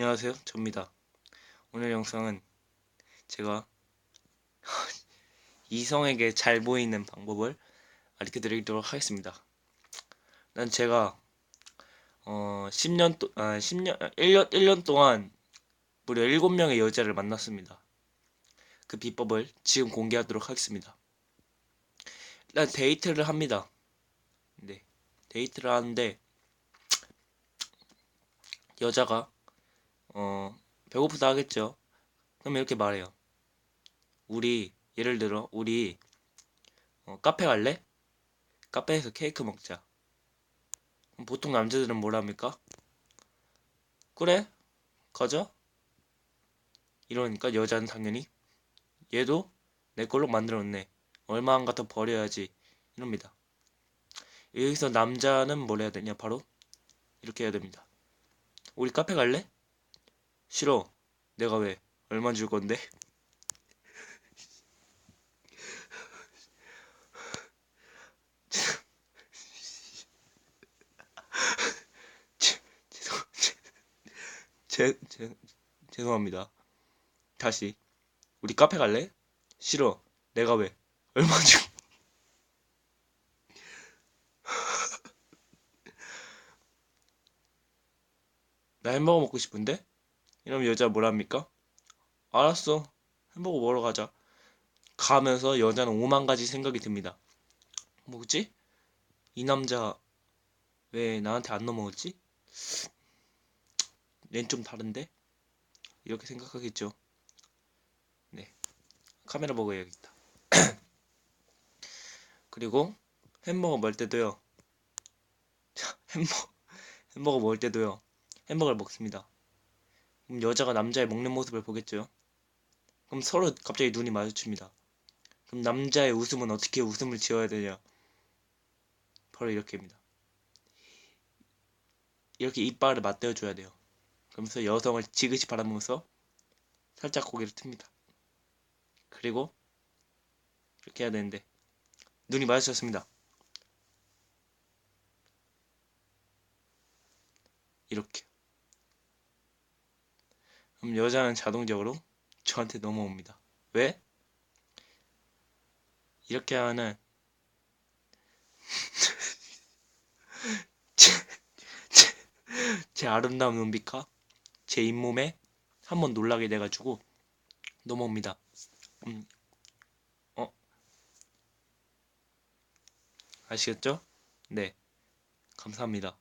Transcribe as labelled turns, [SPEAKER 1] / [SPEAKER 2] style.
[SPEAKER 1] 안녕하세요. 접니다. 오늘 영상은 제가 이성에게 잘 보이는 방법을 알려 드리도록 하겠습니다. 난 제가 어 10년 도, 아 10년 1년 1년 동안 무려 7명의 여자를 만났습니다. 그 비법을 지금 공개하도록 하겠습니다. 일단 데이트를 합니다. 네. 데이트를 하는데 여자가 어 배고프다 하겠죠. 그럼 이렇게 말해요. 우리 예를 들어 우리 어, 카페 갈래? 카페에서 케이크 먹자. 보통 남자들은 뭐랍니까? 그래 가자. 이러니까 여자는 당연히 얘도 내 걸로 만들었네. 얼마 안 갖다 버려야지. 이럽니다. 여기서 남자는 뭘 해야 되냐? 바로 이렇게 해야 됩니다. 우리 카페 갈래? 싫어. 내가 왜? 얼마 줄 건데? 제, 제, 죄송합니다. 다시. 우리 카페 갈래? 싫어. 내가 왜? 얼마 줄나 햄버거 먹고 싶은데? 이러면 여자 뭐랍니까? 알았어. 햄버거 먹으러 가자. 가면서 여자는 오만 가지 생각이 듭니다. 뭐지? 이 남자 왜 나한테 안 넘어갔지? 얜 좀 다른데? 이렇게 생각하겠죠. 네. 카메라 보고 해야겠다. 그리고 햄버거 먹을 때도요. 햄버거, 햄버거 먹을 때도요. 햄버거를 먹습니다. 그럼 여자가 남자의 먹는 모습을 보겠죠. 그럼 서로 갑자기 눈이 마주칩니다. 그럼 남자의 웃음은 어떻게 웃음을 지어야 되냐? 바로 이렇게입니다. 이렇게 이빨을 맞대어 줘야 돼요. 그러면서 여성을 지그시 바라보면서 살짝 고개를 틉니다. 그리고 이렇게 해야 되는데 눈이 마주쳤습니다. 이렇게. 그럼 여자는 자동적으로 저한테 넘어옵니다. 왜? 이렇게 하는 제, 제, 제 아름다운 눈빛과 제 잇몸에 한번 놀라게 돼가지고 넘어옵니다. 음, 어? 아시겠죠? 네. 감사합니다.